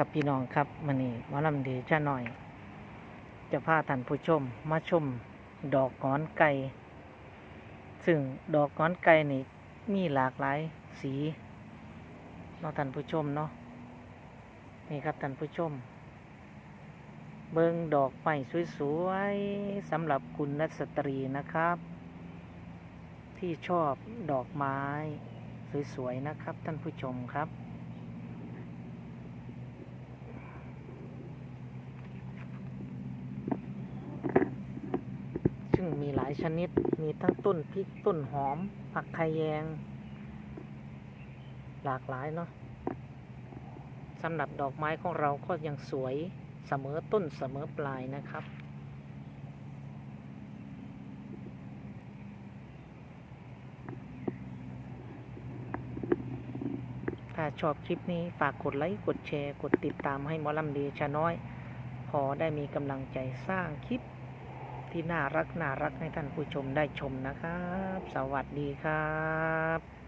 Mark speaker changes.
Speaker 1: ครับพี่น้องครับมันนี่มอลำดีจ้าหน่อย จะพาท่านผู้ชม มาชม ดอกงอนไก่ซึ่งดอกงอนไก่นี่มีหลากหลายสีเนาะท่านผู้ชมเนาะนี่ครับท่านผู้ชม เบิงดอกไม้สวยๆสำหรับคุณนัสตรีนะครับ ที่ชอบดอกไม้ สวยๆนะครับท่านผู้ชมครับ มีหลายชนิด มีทั้งต้นพริกต้นหอม ผักไคแยง หลากหลายเนาะสำหรับดอกไม้ของเราก็ยังสวยเสมอต้นเสมอปลายนะครับ ถ้าชอบคลิปนี้ฝากกดไลค์ กดแชร์ กดติดตามให้หมอลำดีชาน้อย พอได้มีกำลังใจสร้างคลิป ที่น่ารักน่ารักให้ท่านผู้ชมได้ชมนะครับ สวัสดีครับ